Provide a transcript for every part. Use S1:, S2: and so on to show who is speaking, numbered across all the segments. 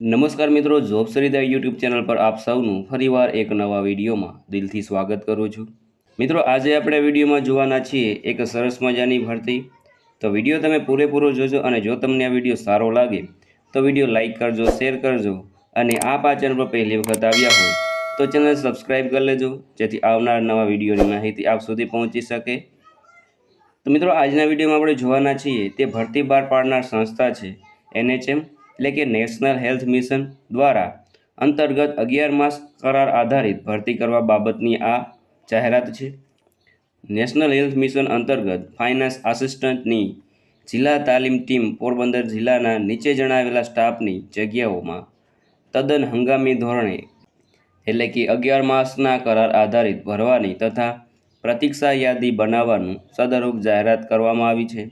S1: નમસ્કાર મિત્રો, job Sarita YouTube channel પર આપ સૌનું ફરીવાર એક નવા વિડીયોમાં દિલથી સ્વાગત કરું છું. મિત્રો, આજે આપણે વિડીયોમાં જોવાના છીએ એક સરસ મજાની ભરતી. તો વીડિયો તમે પૂરેપૂરો જોજો અને જો તમને આ વીડિયો સારો લાગે, તો વીડિયો લાઇક કરજો, શેર કરજો અને આપ આ ચેનલ પર પહેલી વખત આવ્યા હોય, તો ચેનલ સબસ્ક્રાઈબ કરી લેજો, જેથી આવનાર નવા વિડીયોની માહિતી આપ સુધી પહોંચી શકે. તો મિત્રો, આજના વિડીયોમાં આપણે જોવાના છીએ, તે ભરતી બહાર પાડનાર સંસ્થા છે, એનએચએમ. એટલે કે નેશનલ હેલ્થ મિશન દ્વારા અંતર્ગત અગિયાર માસ કરાર આધારિત ભરતી કરવા બાબતની આ જાહેરાત છે. નેશનલ હેલ્થ મિશન અંતર્ગત ફાઇનાન્સ આસિસ્ટન્ટની જિલ્લા તાલીમ ટીમ પોરબંદર જિલ્લાના નીચે જણાવેલા સ્ટાફની જગ્યાઓમાં તદ્દન હંગામી ધોરણે એટલે કે અગિયાર માસના કરાર આધારિત ભરવાની તથા પ્રતીક્ષા યાદી બનાવવાનું સદરૂપ જાહેરાત કરવામાં આવી છે.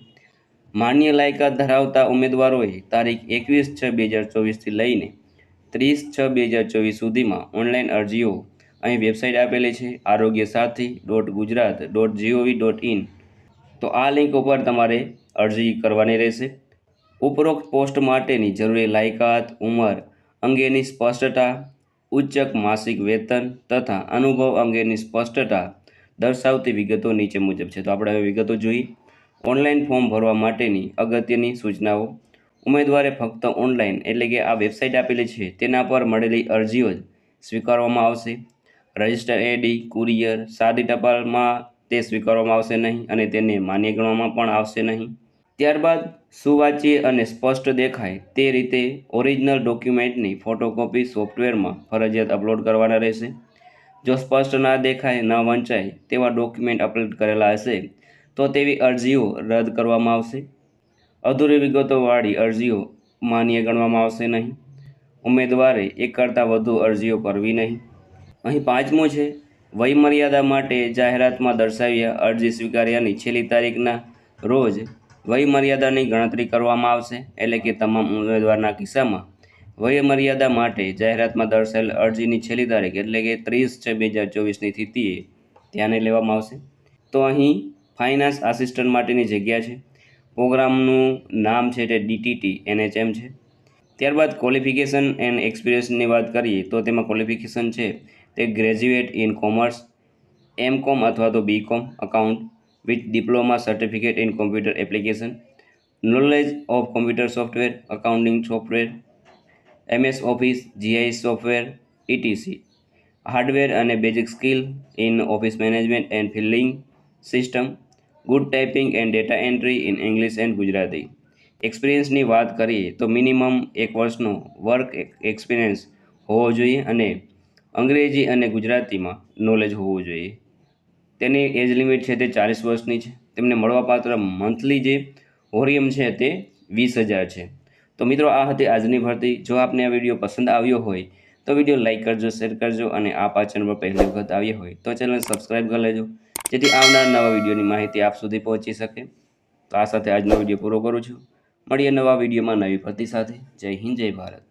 S1: માન્ય લાયકાત ધરાવતા ઉમેદવારોએ તારીખ એકવીસ છ બે હજાર ચોવીસથી લઈને ત્રીસ છ બે હજાર ચોવીસ સુધીમાં ઓનલાઈન અરજીઓ અહીં વેબસાઇટ આપેલી છે, Arogya Sathi dot Gujarat dot GOV dot in. તો આ લિંક ઉપર તમારે અરજી કરવાની રહેશે. ઉપરોક્ત પોસ્ટ માટેની જરૂરી લાયકાત, ઉંમર અંગેની સ્પષ્ટતા, ઉચ્ચક માસિક વેતન તથા અનુભવ અંગેની સ્પષ્ટતા દર્શાવતી વિગતો નીચે મુજબ છે. તો આપણે હવે વિગતો જોઈએ ઓનલાઈન ફોર્મ ભરવા માટેની અગત્યની સૂચનાઓ. ઉમેદવારે ફક્ત ઓનલાઈન એટલે કે આ વેબસાઇટ આપેલી છે તેના પર મળેલી અરજીઓ જ સ્વીકારવામાં આવશે. રજિસ્ટર એડી કુરિયર, સાદી ટપાલમાં તે સ્વીકારવામાં આવશે નહીં અને તેને માન્ય ગણવામાં પણ આવશે નહીં. ત્યારબાદ સુવાચ્ય અને સ્પષ્ટ દેખાય તે રીતે ઓરિજિનલ ડોક્યુમેન્ટની ફોટોકોપી સોફ્ટવેરમાં ફરજિયાત અપલોડ કરવાના રહેશે. જો સ્પષ્ટ ના દેખાય, ન વંચાય તેવા ડોક્યુમેન્ટ અપલોડ કરેલા હશે તો તેવી અરજીઓ રદ કરવામાં આવશે. અધૂરી વિગતોવાળી અરજીઓ માન્ય ગણવામાં આવશે નહીં. ઉમેદવારે એક કરતાં વધુ અરજીઓ કરવી નહીં. અહીં પાંચમું છે, વયમર્યાદા માટે જાહેરાતમાં દર્શાવ્યા અરજી સ્વીકાર્યાની છેલ્લી તારીખના રોજ વયમર્યાદાની ગણતરી કરવામાં આવશે, એટલે કે તમામ ઉમેદવારના કિસ્સામાં વયમર્યાદા માટે જાહેરાતમાં દર્શાવેલ અરજીની છેલ્લી તારીખ, એટલે કે ત્રીસ છ, બે હજાર ચોવીસની તિથિએ ધ્યાને લેવામાં આવશે. તો અહીં ફાઇનાન્સ આસિસ્ટન્ટ માટેની જગ્યા છે. પ્રોગ્રામનું નામ છે તે ડીટીટી, એનએચએમ છે. ત્યારબાદ ક્વોલિફિકેશન એન્ડ એક્સપિરિયન્સની વાત કરીએ તો તેમાં ક્વોલિફિકેશન છે તે ગ્રેજ્યુએટ ઇન કોમર્સ, એમ કોમ અથવા તો B com account, with diploma certificate in computer application, knowledge of computer software, accounting software, MS Office, GI software ETC hardware અને basic skill in office management and filing system good typing and data entry in English and Gujarati એક્સપિરિયન્સની વાત કરીએ તો minimum એક વર્ષનો work experience હોવો જોઈએ અને અંગ્રેજી અને ગુજરાતીમાં નોલેજ હોવું જોઈએ. તેની એજ લિમિટ છે તે ચાલીસ વર્ષની છે. તેમને મળવાપાત્ર મંથલી જે હોરિયમ છે તે વીસ હજાર છે. તો મિત્રો, આ હતી આજની ભરતી. જો આપને આ વીડિયો પસંદ આવ્યો હોય, તો વીડિયો લાઇક કરજો શેર કરજો અને આ ચેનલ પર પહેલી વખત આવ્યા હોય, તો ચેનલ સબસ્ક્રાઈબ કરી લેજો. જેથી આવનાર નવા વિડીયોની માહિતી આપ સુધી પહોંચી શકે. તો આ સાથે આજનો વીડિયો પૂરો કરું છું. મળીએ નવા વિડીયોમાં નવી ભરતી સાથે. જય હિન્દ, જય ભારત.